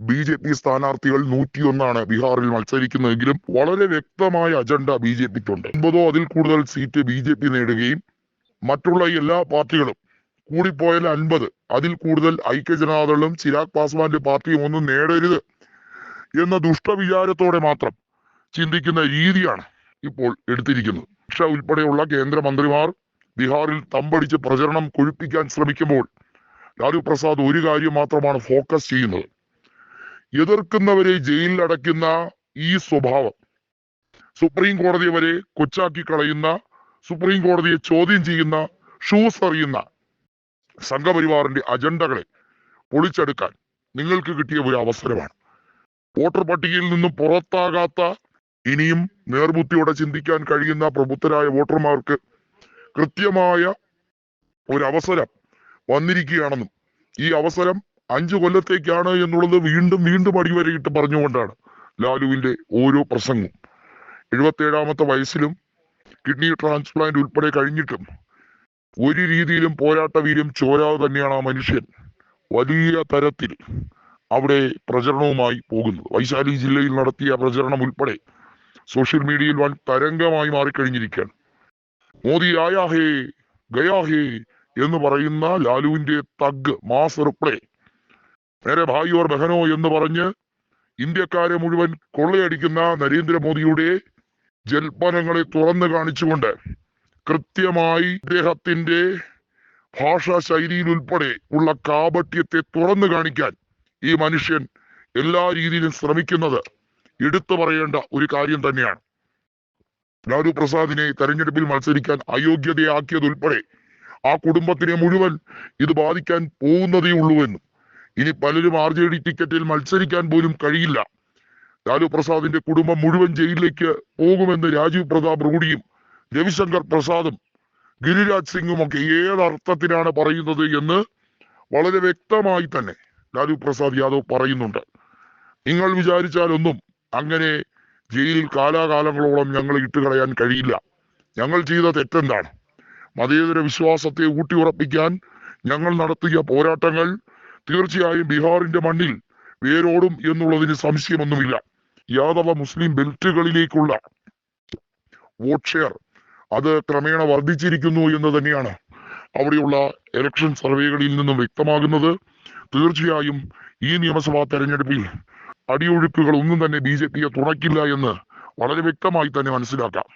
B J P സ്ഥാനാർത്ഥികൾ നൂറ്റിയൊന്നാണ് ബീഹാറിൽ മത്സരിക്കുന്നതെങ്കിലും വളരെ വ്യക്തമായ അജണ്ട ബി ജെ പിക്കുണ്ട്. ഒൻപതോ അതിൽ കൂടുതൽ സീറ്റ് ബി ജെ പി നേടുകയും മറ്റുള്ള എല്ലാ പാർട്ടികളും കൂടിപ്പോയാൽ അൻപത്. അതിൽ കൂടുതൽ ഐക്യജനതാദളും ചിരാഗ് പാസ്വാന്റെ പാർട്ടിയും ഒന്നും നേടരുത് എന്ന ദുഷ്ടവിചാരത്തോടെ മാത്രം ചിന്തിക്കുന്ന രീതിയാണ് ഇപ്പോൾ എടുത്തിരിക്കുന്നത്. ഷാ ഉൾപ്പെടെയുള്ള കേന്ദ്രമന്ത്രിമാർ ബീഹാറിൽ തമ്പടിച്ച് പ്രചരണം കൊഴുപ്പിക്കാൻ ശ്രമിക്കുമ്പോൾ ലാലു പ്രസാദ് ഒരു കാര്യം മാത്രമാണ് ഫോക്കസ് ചെയ്യുന്നത്. എതിർക്കുന്നവരെ ജയിലിൽ അടയ്ക്കുന്ന ഈ സ്വഭാവം. സുപ്രീം കോടതി വരെ കൊച്ചാക്കി കളയുന്ന സുപ്രീം കോടതിയെ ചോദ്യം ചെയ്യുന്ന ഷൂസ് അറിയുന്ന സംഘപരിവാറിന്റെ അജണ്ടകളെ പൊളിച്ചെടുക്കാൻ നിങ്ങൾക്ക് കിട്ടിയ ഒരു അവസരമാണ്. വോട്ടർ പട്ടികയിൽ നിന്നും പുറത്താകാത്ത ഇനിയും നേർബുദ്ധിയോടെ ചിന്തിക്കാൻ കഴിയുന്ന പ്രബുദ്ധരായ വോട്ടർമാർക്ക് കൃത്യമായ ഒരു അവസരം വന്നിരിക്കുകയാണെന്നും ഈ അവസരം അഞ്ചു കൊല്ലത്തേക്കാണ് എന്നുള്ളത് വീണ്ടും വീണ്ടും അടിവരയിട്ട് പറഞ്ഞുകൊണ്ടാണ് ലാലുവിന്റെ ഓരോ പ്രസംഗവും. എഴുപത്തേഴാമത്തെ വയസ്സിലും കിഡ്നി ട്രാൻസ്പ്ലാന്റ് ഉൾപ്പെടെ കഴിഞ്ഞിട്ടും ഒരു രീതിയിലും പോരാട്ട വീര്യം ചോരാതെ തന്നെയാണ് ആ മനുഷ്യൻ വലിയ തരത്തിൽ അവിടെ പ്രചരണവുമായി പോകുന്നത്. വൈശാലി ജില്ലയിൽ നടത്തിയ പ്രചരണം ഉൾപ്പെടെ സോഷ്യൽ മീഡിയയിൽ വൻ തരംഗമായി മാറിക്കഴിഞ്ഞിരിക്കുകയാണ്. മോദി ആയാഹേ ഹേ ഗയാ ഹേ എന്ന് പറയുന്ന ലാലുവിന്റെ തഗ് മാസ് റിപ്ലൈ നേരെ ഭായിയോർ ബഹനോ എന്ന് പറഞ്ഞ് ഇന്ത്യക്കാരെ മുഴുവൻ കൊള്ളയടിക്കുന്ന നരേന്ദ്രമോദിയുടെ ജൽപ്പനങ്ങളെ തുറന്നു കാണിച്ചുകൊണ്ട് കൃത്യമായി ഇദ്ദേഹത്തിന്റെ ഭാഷാ ശൈലിയിൽ ഉൾപ്പെടെ ഉള്ള കാപട്യത്തെ തുറന്നു കാണിക്കാൻ ഈ മനുഷ്യൻ എല്ലാ രീതിയിലും ശ്രമിക്കുന്നത് എടുത്തു പറയേണ്ട ഒരു കാര്യം തന്നെയാണ്. ലാലു പ്രസാദിനെ തെരഞ്ഞെടുപ്പിൽ മത്സരിക്കാൻ അയോഗ്യതയാക്കിയതുൾപ്പെടെ ആ കുടുംബത്തിനെ മുഴുവൻ ഇത് ബാധിക്കാൻ പോകുന്നതേ ഉള്ളൂ എന്നും. ഇനി പലരും ആർ ജെ ഡി ടിക്കറ്റിൽ മത്സരിക്കാൻ പോലും കഴിയില്ല. ലാലു പ്രസാദിന്റെ കുടുംബം മുഴുവൻ ജയിലിലേക്ക് പോകുമെന്ന് രാജീവ് പ്രതാപ് റൂഡിയും രവിശങ്കർ പ്രസാദും ഗിരിരാജ് സിംഗും ഒക്കെ ഏതർത്ഥത്തിലാണ് പറയുന്നത് എന്ന് വളരെ വ്യക്തമായി തന്നെ ലാലു പ്രസാദ് യാദവ് പറയുന്നുണ്ട്. നിങ്ങൾ വിചാരിച്ചാലൊന്നും അങ്ങനെ ജയിലിൽ കാലാകാലങ്ങളോളം ഞങ്ങൾ ഇട്ടുകളയാൻ കഴിയില്ല. ഞങ്ങൾ ചെയ്ത തെറ്റെന്താണ്? മതേതര വിശ്വാസത്തെ ഊട്ടിയുറപ്പിക്കാൻ ഞങ്ങൾ നടത്തിയ പോരാട്ടങ്ങൾ തീർച്ചയായും ബീഹാറിന്റെ മണ്ണിൽ വേരോടും എന്നുള്ളതിന് സംശയമൊന്നുമില്ല. യാദവ മുസ്ലിം ബെൽറ്റുകളിലേക്കുള്ള വോട്ട് ഷെയർ അത് ക്രമേണ വർദ്ധിച്ചിരിക്കുന്നു എന്ന് തന്നെയാണ് അവിടെയുള്ള ഇലക്ഷൻ സർവേകളിൽ നിന്നും വ്യക്തമാകുന്നത്. തീർച്ചയായും ഈ നിയമസഭാ തെരഞ്ഞെടുപ്പിൽ അടിയൊഴുക്കുകൾ ഒന്നും തന്നെ ബി ജെ പിയെ തുണയ്ക്കില്ല എന്ന് വളരെ വ്യക്തമായി തന്നെ മനസ്സിലാക്കാം.